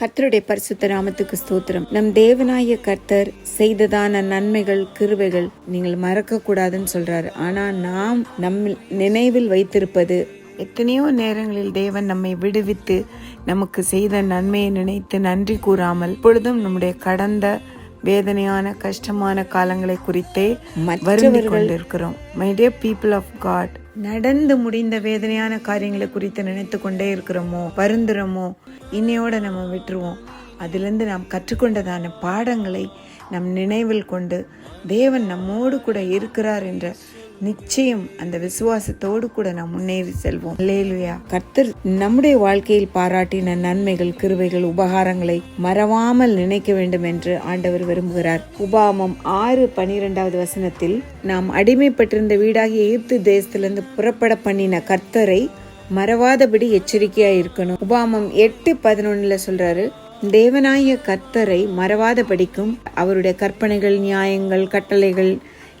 கர்த்தருடைய பரிசுத்த நாமத்துக்கு ஸ்தோத்திரம். நம் தேவனாய கர்த்தர் செய்ததான நன்மைகள் கிருவைகள் நீங்கள் மறக்க கூடாதுன்னு சொல்றாரு. ஆனா நாம் நம் நினைவில் வைத்திருப்பது எத்தனையோ நேரங்களில் தேவன் நம்மை விடுவித்து நமக்கு செய்த நன்மையை நினைத்து நன்றி கூறாமல் பொழுதும் நம்முடைய கடந்த வேதனையான கஷ்டமான காலங்களை குறித்தே வருந்தி கொண்டிருக்கிறோம். My dear people of God நடந்து முடிந்த வேதனையான காரியங்களை குறித்து நினைத்து கொண்டே இருக்கிறோமோ வருந்துறோமோ இன்னையோட நம்ம விட்டுருவோம். அதிலிருந்து நாம் கற்றுக்கொண்டதான பாடங்களை நம் நினைவில் கொண்டு தேவன் நம்மோடு கூட இருக்கிறார் என்ற நிச்சயம் அந்த விசுவாசத்தோடு கூட நாம் முன்னேறி செல்வோம். கர்த்தர் நம்முடைய வாழ்க்கையில் பாராட்டின நன்மைகள் கிருவைகள் உபகாரங்களை மறவாமல் நினைக்க வேண்டும் என்று ஆண்டவர் விரும்புகிறார். உபாமம் ஆறு பனிரெண்டாவது வசனத்தில் நாம் அடிமைப்பட்டிருந்த வீடாகிய எகிப்து தேசத்திலிருந்து புறப்பட பண்ணின கர்த்தரை மறவாதபடி எச்சரிக்கையா இருக்கணும். உபாமம் எட்டு பதினொன்னுல சொல்றாரு தேவனாய கர்த்தரை மறவாதபடிக்கும் அவருடைய கற்பனைகள் நியாயங்கள் கட்டளைகள்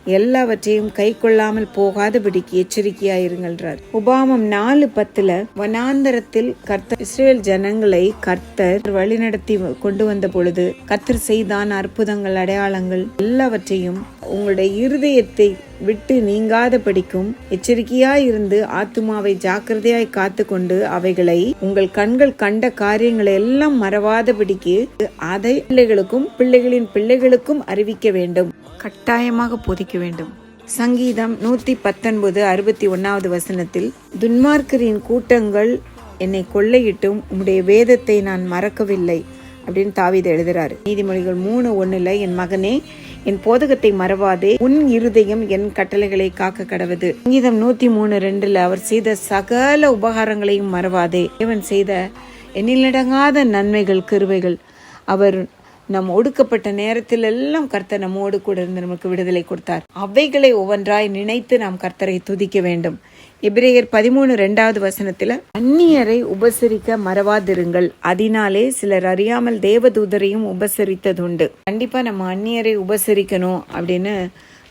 எல்லாவற்றையும் கை கொள்ளாமல் போகாதபடிக்கு எச்சரிக்கையாயிருங்கள்ன்றார். உபாமம் நாலு பத்துல வனாந்தரத்தில் கர்த்தர் இஸ்ரேல் ஜனங்களை கர்த்தர் வழிநடத்தி கொண்டு வந்த பொழுது கர்த்தர் செய்தான் அற்புதங்கள் அடையாளங்கள் எல்லாவற்றையும் உங்களுடைய இருதயத்தை விட்டு நீங்காத படிக்கும் எச்சரிக்கையாயிருந்து ஆத்துமாவை ஜாக்கிரதையாய் காத்து கொண்டு அவைகளை உங்கள் கண்கள் கண்ட காரியங்களை எல்லாம் மறவாதபடிக்கு அதை பிள்ளைகளுக்கும் பிள்ளைகளின் பிள்ளைகளுக்கும் அறிவிக்க வேண்டும். கட்டாயமாக போதிக்க வேண்டும். சங்கீதம் நூத்தி பத்தொன்பது அறுபத்தி ஒன்னாவது வசனத்தில் துன்மார்க்கரின் கூட்டங்கள் என்னை கொள்ளையிட்டும் உம்முடைய வேதத்தை நான் மறக்கவில்லை. அப்படின்னு தாவித எழுதுறாரு. நீதிமொழிகள் மூணு ஒண்ணுல என் மகனே என் போதகத்தை மறவாதே உன் இருதயம் என் கட்டளைகளை காக்க கடவுது. சங்கீதம் நூத்தி மூணு ரெண்டுல அவர் செய்த சகல உபகாரங்களையும் மறவாதே. இவன் செய்த எண்ணிலடங்காத நன்மைகள் கிருவைகள் அவர் நம் ஒடுக்கப்பட்ட நேரத்தில் எல்லாம் கர்த்தர் நம்மோடு கூட இருந்து நமக்கு விடுதலை கொடுத்தார். அவைகளை ஒவ்வொன்றாய் நினைத்து நாம் கர்த்தரை துதிக்க வேண்டும். எபிரேயர் பதிமூணு ரெண்டாவது வசனத்தில் அந்நியரை உபசரிக்க மறவாதிருங்கள். அதனாலே சிலர் அறியாமல் தேவதூதரையும் உபசரித்ததுண்டு. கண்டிப்பா நம்ம அந்நியரை உபசரிக்கணும் அப்படின்னு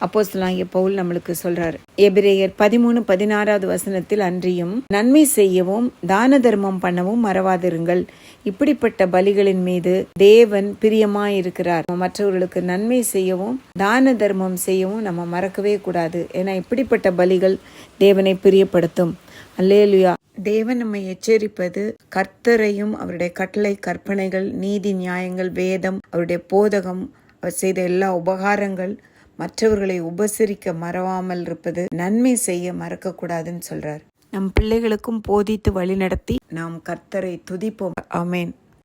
அப்போஸ்தலனாகிய பவுல் நம்மளுக்கு சொல்றார். எபிரேயர் பதிமூணு பதினாறாவது வசனத்தில் அன்றியும் நன்மை செய்யவும் தான தர்மம் பண்ணவும் மறவாதிருங்கள். இப்படிப்பட்ட பலிகளின் மீது தேவன் பிரியமாயிருக்கிறார். மற்றவர்களுக்கு நன்மை செய்யவும் தான தர்மம் செய்யவும் நம்ம மறக்கவே கூடாது. ஏன்னா இப்படிப்பட்ட பலிகள் தேவனை பிரியப்படுத்தும். அல்லேலுயா. தேவன் நம்மை எச்சரிப்பது கர்த்தரையும் அவருடைய கட்டளை கற்பனைகள் நீதி நியாயங்கள் வேதம் அவருடைய போதகம் அவர் செய்த எல்லா உபகாரங்கள் மற்றவர்களை உபசரிக்க மறவாமல் இருப்பது நன்மை செய்ய மறக்கக்கூடாதுன்னு சொல்றார். நம் பிள்ளைகளுக்கும் போதித்து வழிநடத்தி நாம் கர்த்தரை துதிப்போம். அமேன்